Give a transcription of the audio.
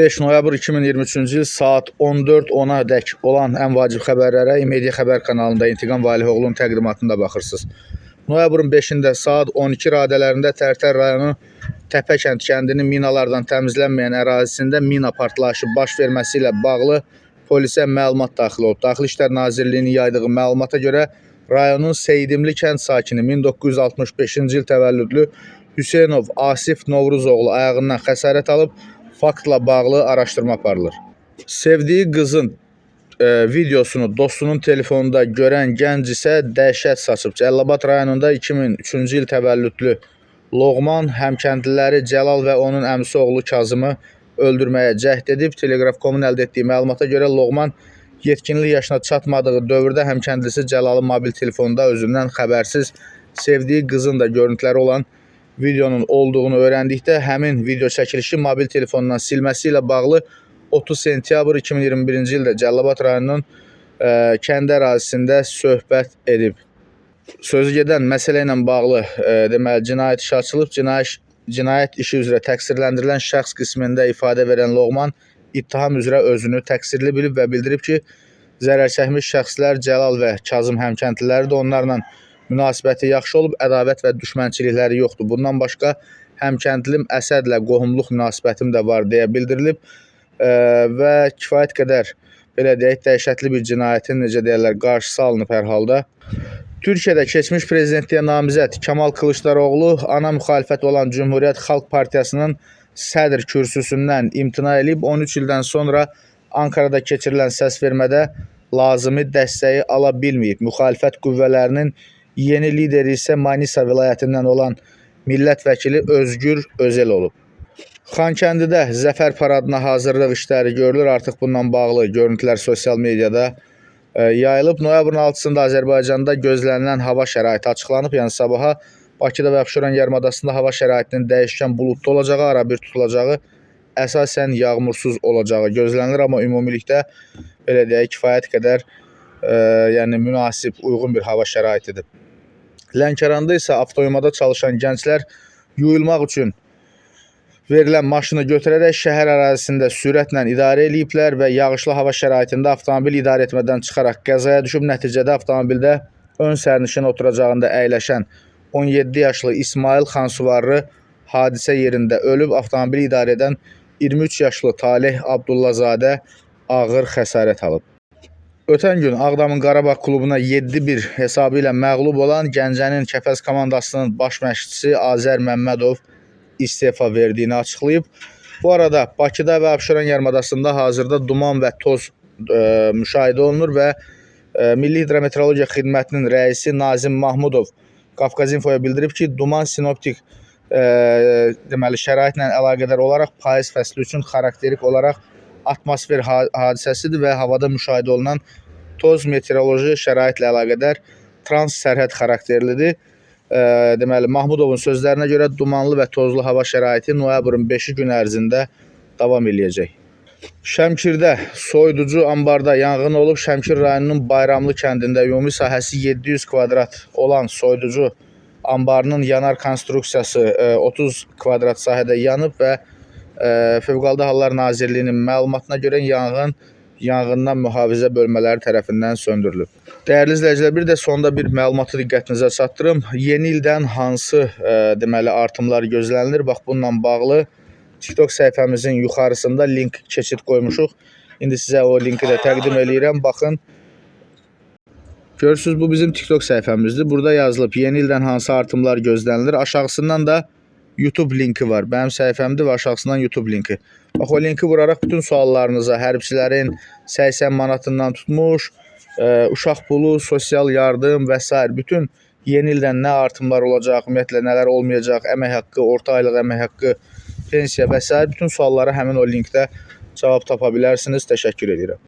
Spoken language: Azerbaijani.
5 noyabr 2023-cü il saat 14:10-a dək olan ən vacib xəbərlərə İmedia Xəbər kanalında İntiqam Valihoğlu'nun təqdimatında baxırsınız. Noyabrın 5-də saat 12 radələrində Tərtər rayonu Təpəkənd kəndinin minalardan təmizlənməyən ərazisində mina partlayışı baş verməsi ilə bağlı polisə məlumat daxil olub. Daxili İşlər Nazirliyinin yaydığı məlumata görə rayonun Seyidimli kənd sakini 1965-ci il təvəllüdlü Hüseynov Asif Novruzoğlu ayağından xəsarət alıb faktla bağlı araşdırma aparılır. Sevdiyi qızın e, videosunu dostunun telefonunda görən gənc isə dəhşət saçıb. Cəlilabad rayonunda 2003-cü il təvəllüdlü Loğman həmkəndliləri Cəlal və onun əmisi oğlu Kazımı öldürməyə cəhd edib. Teleqraf.com-un əldə etdiyi məlumata görə Loğman yetkinlik yaşına çatmadığı dövrdə həmkəndlisi Cəlalın mobil telefonunda özündən xəbərsiz sevdiyi qızın da görüntüləri olan videonun olduğunu öyrəndikdə həmin video çəkilişi mobil telefonundan silməsi ilə bağlı 30 sentyabr 2021-ci ildə Cəlilabad rayonunun ə, kənd ərazisində söhbət edib. Sözü gedən məsələ ilə bağlı ə, deməli cinayət işi açılıb. Cinayət cinayət işi üzrə təqsirləndirilən şəxs qismində ifadə verən Loğman ittiham üzrə özünü təqsirli bilib və bildirib ki, zərər çəkmiş şəxslər Cəlal və Kazım həmkəndliləri də onlarla münasibəti yaxşı olub, ədavət və düşmənçilikləri yoxdur. Bundan başqa həmkəndlim Əsədlə qohumluq münasibətim də var deyə bildirilib və kifayət qədər belə deyək dəhşətli bir cinayətin necə deyirlər qarşısı alınıb hər halda. Türkiyədə keçmiş prezidentliyə namizəd Kamal Kılıçdaroğlu ana müxalifət olan Cümhuriyyət Xalq Partiyasının sədr kürsüsündən imtina edib 13 ildən sonra Ankarada keçirilən səsvermədə lazımi dəstəyi ala bilməyib. Müxalifət qüvvələrinin yeni lideri isə Manisa vilayətindən olan millət vəkili Özgür Özel olub. Xankəndidə Zəfər paradına hazırlıq işləri görülür. Artıq bununla bağlı görüntülər sosial mediada e, yayılıb. Noyabrın 6-sında Azərbaycanda gözlənilən hava şəraiti açıqlanıb. Yəni sabaha Bakıda və Abşeron yarımadasında hava şəraitinin dəyişkən buludlu olacağı, ara bir tutulacağı, əsasən yağmursuz olacağı gözlənilir, amma ümumilikdə belə deyək kifayət qədər e, yəni münasib, uyğun bir hava şəraitidir. Lənkəranda isə avtoyomada çalışan gənclər yuyulmaq üçün verilən maşını götürərək şəhər ərazisində sürətlə idarə eləyiblər və yağışlı hava şəraitində avtomobil idarə etmədən çıxaraq qəzaya düşüb. Nəticədə avtomobildə ön sərnişin oturacağında əyləşən 17 yaşlı İsmail Xansuvarlı hadisə yerində ölüb. Avtomobili idarə edən 23 yaşlı Taleh Abdullazadə ağır xəsarət alıb. Ötən gün Ağdamın Qarabağ klubuna 7-1 hesabı ilə məğlub olan Gəncənin Kəpəz komandasının baş məşqçisi Azər Məmmədov istefa verdiyini açıqlayıb. Bu arada Bakıda və Abşeron yarımadasında hazırda duman və toz e, müşahidə olunur və e, Milli Hidrometeorologiya Xidmətinin rəisi Nazim Mahmudov Qafqaz İnfoya bildirib ki, duman sinoptik e, deməli şəraitlə əlaqədar olaraq payız fəsli üçün xarakterik olaraq atmosfer ha hadisəsidir və havada müşahidə olunan toz meteoroloji şəraitlə əlaqədar trans sərhəd xarakterlidir. Ə, deməli Mahmudovun sözlərinə görə dumanlı və tozlu hava şəraiti noyabrın 5-i gün ərzində davam eləyəcək. Şəmkirdə soyuducu ambarda yanğın olub. Şəmkir rayonunun Bayramlı kəndində ümumi sahəsi 700 kvadrat olan soyuducu ambarının yanar konstruksiyası ə, 30 kvadrat sahədə yanıb və Fövqəladə Hallar Nazirliyinin məlumatına görə yanğın yanğından mühafizə bölmələri tərəfindən söndürülüb. Dəyərli izləyicilər, bir də sonda bir məlumatı diqqətinizə çatdırım. Yeni ildən hansı ə, deməli artımlar gözlənilir? Bax bununla bağlı TikTok səhifəmizin yuxarısında link keçid qoymuşuq. İndi sizə o linki də təqdim eləyirəm. Baxın. Görürsüz bu bizim TikTok səhifəmizdir. Burada yazılıb yeni ildən hansı artımlar gözlənilir. Aşağısından da YouTube linki var. Mənim səhifəmdir və aşağısından YouTube linki. Bax o linki vuraraq bütün suallarınıza, hərbçilərin 80 manatından tutmuş, ə, uşaq pulu, sosial yardım və s. bütün yeni ildən nə artımlar olacaq, ümumiyyətlə nələr olmayacaq, əmək haqqı, orta aylıq əmək haqqı, pensiya və s. bütün suallara həmin o linkdə cavab tapa bilərsiniz. Təşəkkür edirəm.